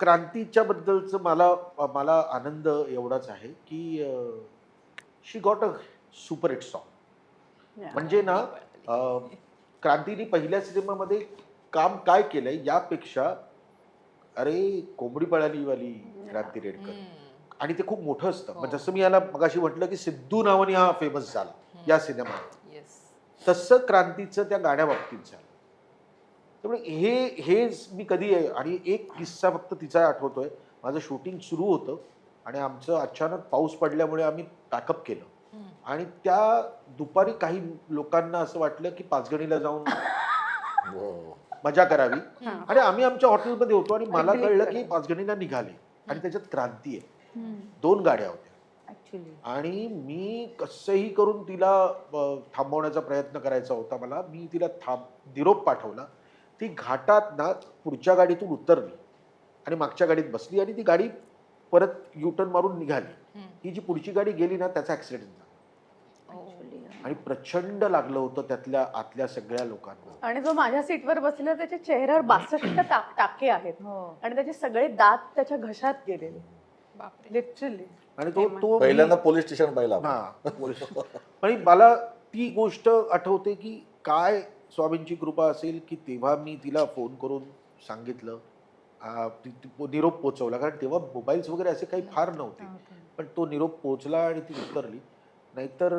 क्रांतीच्या बद्दलचं मला मला आनंद एवढाच आहे की she got a super hit song म्हणजे ना क्रांतीने पहिल्या सिनेमामध्ये काम काय केलंय यापेक्षा अरे कोंबडी पळालीवाली क्रांती रेडकर. आणि ते खूप मोठं असतं. हो. जसं मी याला मगाशी म्हटलं की सिद्धू नावाने हा फेमस झाला या सिनेमात तसं क्रांतीचं त्या गाण्याबाबतीत झालं. त्यामुळे हे हे मी कधी आणि एक किस्सा फक्त तिचा आठवतोय. माझं शूटिंग सुरू होतं आणि आमचं अचानक पाऊस पडल्यामुळे आम्ही पॅकअप केलं. आणि त्या दुपारी काही लोकांना असं वाटलं की पाचगणीला जाऊन मजा करावी. आणि आम्ही आमच्या हॉटेलमध्ये होतो आणि मला कळलं. की पाचगणीला निघाले. आणि त्याच्यात क्रांती आहे. दोन गाड्या होत्या. आणि मी कसंही करून तिला थांबवण्याचा प्रयत्न करायचा होता मला. मी तिला थांब निरोप पाठवला. ती घाटात ना पुढच्या गाडीतून उतरली आणि मागच्या गाडीत बसली आणि ती गाडी परत युटर्न मारून निघाली. ही जी पुढची गाडी गेली ना त्याचा ऍक्सिडेंट झाला. आणि प्रचंड लागलं होतं त्यातल्या आतल्या सगळ्या लोकांना आणि जो माझ्या सीटवर बसलेला त्याच्या चेहऱ्यावर बासष्ट टाक टाके आहेत. हो. आणि त्याचे सगळे दात त्याच्या घशात गेलेले. लिटरली आणि तो तो पहिल्यांदा पोलीस स्टेशन पाहिलं. हा पोलीस. आणि मला ती गोष्ट आठवते की काय स्वामींची कृपा असेल की तेव्हा मी तिला फोन करून सांगितलं. निरोप पोचवला कारण तेव्हा मोबाईल्स वगैरे असे काही फार नव्हते. पण तो निरोप पोचला आणि ती उतरली. नाहीतर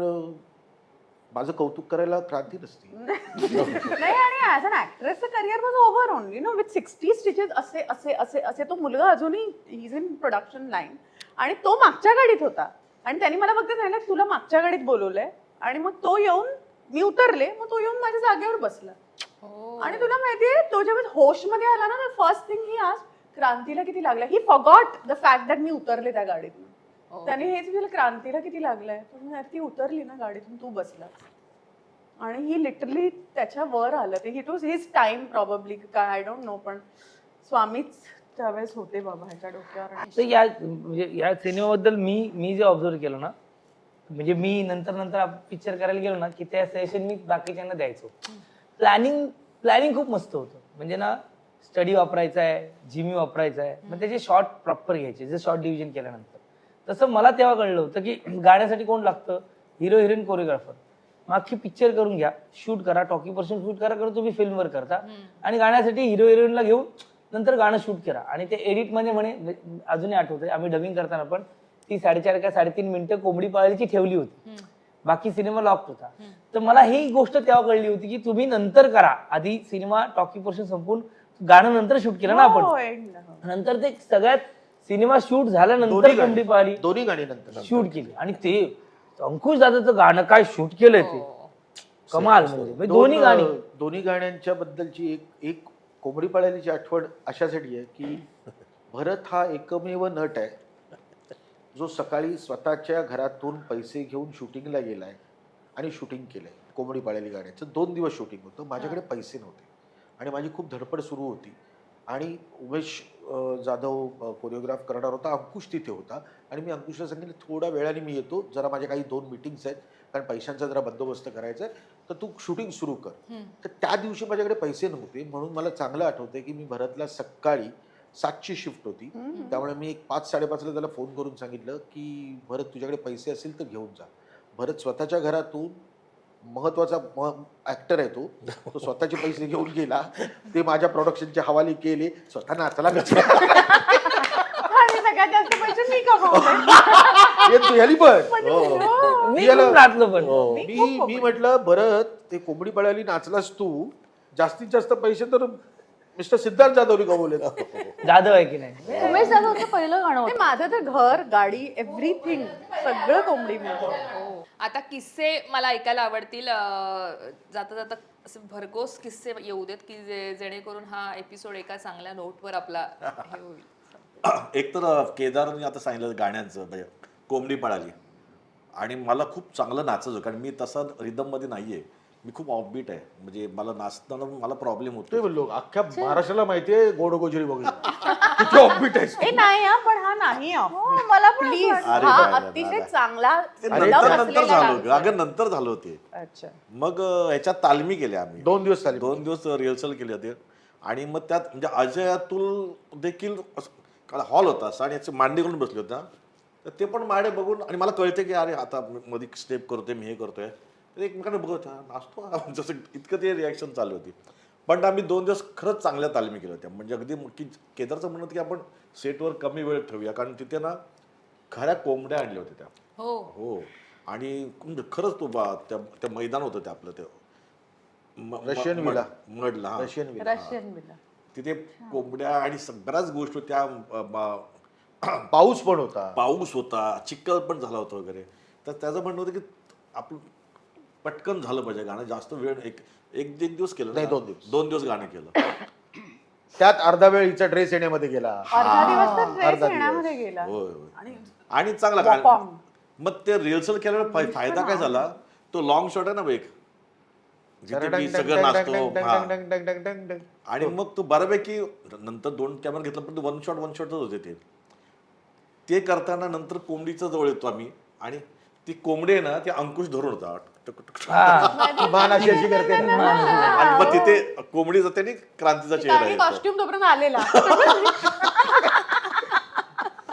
माझं कौतुक करायला क्रांती नसती. नाही आणि as an actress career was over only no with sixty stitches असे असे असे असे तो मुलगा अजूनही इज इन प्रोडक्शन लाईन आणि तो मागच्या गाडीत होता. आणि त्यांनी मला फक्त सांगितलं तुला मागच्या गाडीत बोलवलंय. आणि मग तो येऊन मी उतरले मग तो येऊन माझ्या जागेवर बसला. हो. आणि तुला माहितीये तो जेव्हा होशमध्ये आला ना फर्स्ट थिंग ही आज क्रांतीला किती लागला? He forgot the fact that मी उतरले त्या गाडीतून. हो. त्याने हेच विचारलं क्रांतीला किती लागलाय तर मी, "अरे, ती उतरली ना गाडीतून तू बसला. आणि ही लिटरली त्याच्या वर आलं. ते it was his time probably काय आय डोंट नो पण स्वामीच त्यावेळेस होते बाबा ह्याच्या डोक्यावर. तर या म्हणजे या सिनेमाबद्दल मी मी जे ऑब्झर्व केलं ना म्हणजे मी नंतर नंतर पिक्चर करायला गेलो ना की त्या सेशन मी बाकीच्यांना द्यायचो. प्लॅनिंग प्लॅनिंग खूप मस्त होतं. म्हणजे ना स्टडी वापरायचा आहे जिमी वापरायचा आहे मग त्याचे शॉर्ट प्रॉपर घ्यायचे जे शॉर्ट डिव्हिजन केल्यानंतर. तसं मला तेव्हा कळलं होतं की गाण्यासाठी कोण लागतं? हिरो हिरोईन कोरिओग्राफर मग अख्खी पिक्चर करून घ्या शूट करा टॉकी पर्सन शूट करा करा तुम्ही फिल्मवर करता. आणि गाण्यासाठी हिरो हिरोईनला घेऊन नंतर गाणं शूट करा. आणि ते एडिटमध्ये म्हणे म्हणजे अजूनही आठवतंय आम्ही डबिंग करताना पण ती साडेचार का साडेतीन मिनिटं कोंबडी पाळायची ठेवली होती. बाकी सिनेमा लॉक होता. तर मला ही गोष्ट तेव्हा कळली होती की तुम्ही नंतर करा. आधी सिनेमा टॉकी पोर्शन संपून गाणं नंतर शूट केलं ना हो, आपण end. नंतर ते सगळ्यात सिनेमा शूट झाल्यानंतर कोंबडी पाळली दोन्ही गाणी नंतर. शूट केली. आणि ते अंकुश दादाचं गाणं काय शूट केलंय ते? हो. कमाल म्हणजे. म्हणजे दोन, दोन्ही गाणी. दोन्ही गाण्यांच्या बद्दलची एक एक कोंबडी पाळायची आठवण अशासाठी आहे की भरत हा एकमेव नट आहे. जो सकाळी स्वतःच्या घरातून पैसे घेऊन शूटिंगला गेलाय आणि शूटिंग केलंय कोंबडी पाळलेली गाण्याचं दोन दिवस शूटिंग होतं. माझ्याकडे पैसे नव्हते. आणि माझी खूप धडपड सुरू होती. आणि उमेश जाधव कोरिओग्राफ करणार होता. अंकुश तिथे होता. आणि मी अंकुशला सांगितलं थोड्या वेळाने मी येतो. जरा माझ्या काही दोन मिटिंग्स आहेत. कारण पैशांचा जरा बंदोबस्त करायचा आहे. तर तू शूटिंग सुरू कर. तर त्या दिवशी माझ्याकडे पैसे नव्हते. म्हणून मला चांगलं आठवतंय की मी भरतला सकाळी सातची शिफ्ट होती. त्यामुळे मी एक पाच साडेपाचला त्याला फोन करून सांगितलं की भरत तुझ्याकडे पैसे असतील तर घेऊन जा. भरत स्वतःच्या घरातून महत्त्वाचा ऍक्टर आहे तो. तो स्वतःचे पैसे घेऊन गेला. ते माझ्या प्रोडक्शनचे हवाले केले. स्वतः नाचला कसला आणि सगळ्यात जास्त पैसे मी कमावले. ये तू ह्याली पण. हो. मी याला- खूप नाचलो पण. मी मी म्हटलं भरत ते कोंबडी पळाली नाचलास तू. जास्तीत जास्त पैसे तर मिस्टर सिद्धार्थ जाधवने कमवले जाधव आहे की नाही? उमेश जाधवचं पहिलं गाणं ते होतं. माझं तर घर गाडी एव्हरीथिंग सगळं कोंबडी हो. आता किस्से मला ऐकायला आवडतील. अं, जाता जाता असे भरघोस किस्से येऊ देत की जे जेणेकरून हा एपिसोड एका चांगल्या नोटवर आपला हे होईल. एक तर केदारने आता सांगितलं गाण्यांचं म्हणजे कोंबडी पळाली. आणि मला खूप चांगलं नाचायचं कारण मी तसा रिदममध्ये नाहीये. मी खूप ऑफबीट आहे. म्हणजे मला नाचताना मला प्रॉब्लेम ते होतो बोललो अख्ख्या महाराष्ट्राला माहितीये गोड गोजरी बघून किती ऑफबीट आहेस ए नाही हा पण हा नाही हो, मला पण असं प्लीज. अरे हा अतिशय. चांगला अरे, नंतर दम नंतर असलेला झालं. अगं नंतर झालं होते. अच्छा. मग अं, ह्याच्यात तालमी केल्या आम्ही. दोन दिवस चालेल दोन दिवस रिहर्सल केली होती. आणि मग त्यात म्हणजे अजय अतुल देखील असं- काल हॉल होता. आणि याचे मांडी करून बसले होता. तर ते पण माडे बघून आणि मला कळते की अरे आता मध्ये स्टेप करतोय मी हे करतोय. एकमेकांना बघत हा, नाचतो हा. जसं इतकं ते रिॲक्शन चालू होती. पण आम्ही दोन दिवस खरंच चांगल्या तालमी केल्या होत्या. म्हणजे अगदी की केदारचं म्हणत की आपण सेटवर कमी वेळ ठेवूया. कारण तिथे ना खऱ्या कोंबड्या आणल्या होत्या त्या. हो. हो. आणि म्हणजे खरंच तो बा त्या त्या मैदान होतं ते आपलं ते. म- रशियन विला. मडला हा. Russian villa. रशियन बिला तिथे कोंबड्या आणि सग- बऱ्याच गोष्टी त्या अ, बा- पाऊस पण होता. पाऊस होता चिखल पण झाला होता वगैरे. तर त्याचं म्हणणं होतं की आपण पटकन झालं पाहिजे गाणं. जास्त वेळ एक एक एक दिवस केलं ना? नाही, दोन दिवस. दोन दिवस गाणं केलं. त्यात अर्धा वेळ हिचा ड्रेस येण्यामध्ये गेला. अर्धा दिवस तर अर्धा ड्रेस दिवस. येण्यामध्ये गेला. होय होय. आणि आणि चांगला गाणं. मग ते रिहर्सल केल्यावर फाय- फायदा काय झाला? तो लॉंग शॉट आहे ना एक? जिथे मी सगळं नाचतो हा. आणि मग तू बऱ्यापैकी नंतर दोन कॅमेरा घेतला पण वन शॉट वन शॉटच होते ते. ते करताना नंतर कोंबडीच्या जवळ येतो आम्ही. आणि ती कोंबडी आहे ना ती अंकुश धरून होता. टक- टक- टक. मान अशी अशी करते ना. आणि मग तिथे कोंबडी जाते आणि क्रांतीचा चेहरा येतो. कॉस्ट्युम तोपर्यंत आलेला.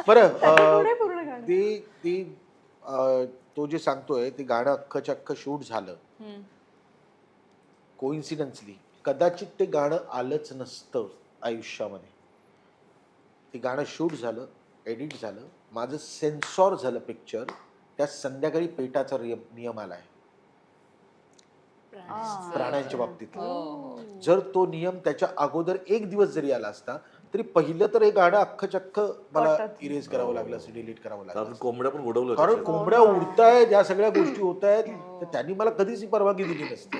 बरं अं, पुढे पूर्ण गाणं. ती ती अं, तो जे सांगतोय ते गाणं अख्खं शूट झालं. हम्म. कोइन्सिडन्सली कदाचित ते गाणं आलंच नसतं आयुष्यामध्ये. ते गाणं शूट झालं एडिट झालं माझं सेन्सॉर झालं पिक्चर त्या संध्याकाळी पेटाचा रिय- नियम आलाय. प्राण्यांच्या बाबतीत. हो. जर तो नियम त्याच्या अगोदर एक दिवस जरी आला असता तरी पहिलं तर हे गाणं अख्खं चक्क मला. इरेज करावं लागलं असं डिलीट करावं लागलं कारण. कोंबड्या पण उडवलं कारण. कोंबड्या उडतायत या सगळ्या गोष्टी होत आहेत तर त्यांनी मला कधीच ही परवानगी दिली नसती.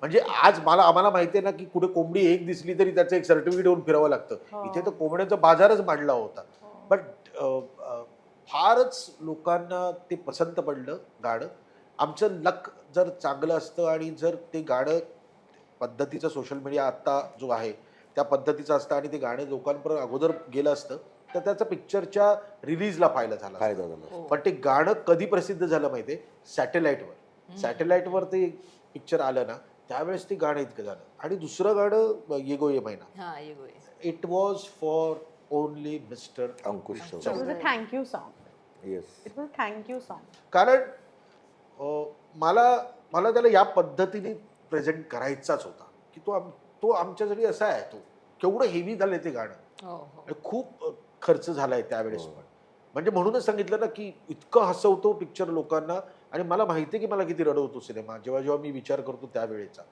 म्हणजे आज मला आम्हाला माहिती आहे ना की कुठे कोंबडी एक दिसली तरी त्याचं एक सर्टिफिकेट होऊन फिरावं लागतं. इथे तर कोंबड्याचा बाजारच मांडला होता. बट फारच लोकांना ते पसंत पडलं गाणं. आमचं लक जर चांगलं असतं आणि जर ते गाणं पद्धतीचं सोशल मीडिया आत्ता जो आहे त्या पद्धतीचं असतं आणि ते गाणं लोकांपर्यंत अगोदर गेलं असतं तर त्याचा पिक्चरच्या रिलीजला फायदा झाला असता. फायदा झाला पण ते गाणं कधी प्रसिद्ध झालं माहितीये? सॅटेलाईटवर सॅटेलाईटवर ते पिक्चर आलं ना त्यावेळेस ते गाणं इतकं झालं. आणि दुसरं गाणं ये गो ये महिना हा it was for only mister Ankush you song. Yes you song. कारण मला मला त्याला या पद्धतीने प्रेझेंट करायचाच होता. की तो आम तो आमच्यासाठी असा आहे तो केवढं हेवी झालंय ते गाणं. हो हो. आणि खूप खर्च झालाय त्यावेळेस पण. म्हणजे म्हणूनच सांगितलं ना की इतकं हसवतो पिक्चर लोकांना आणि मला माहिती आहे की मला किती रडवतो सिनेमा जेव्हा जेव्हा मी विचार करतो त्यावेळेचा.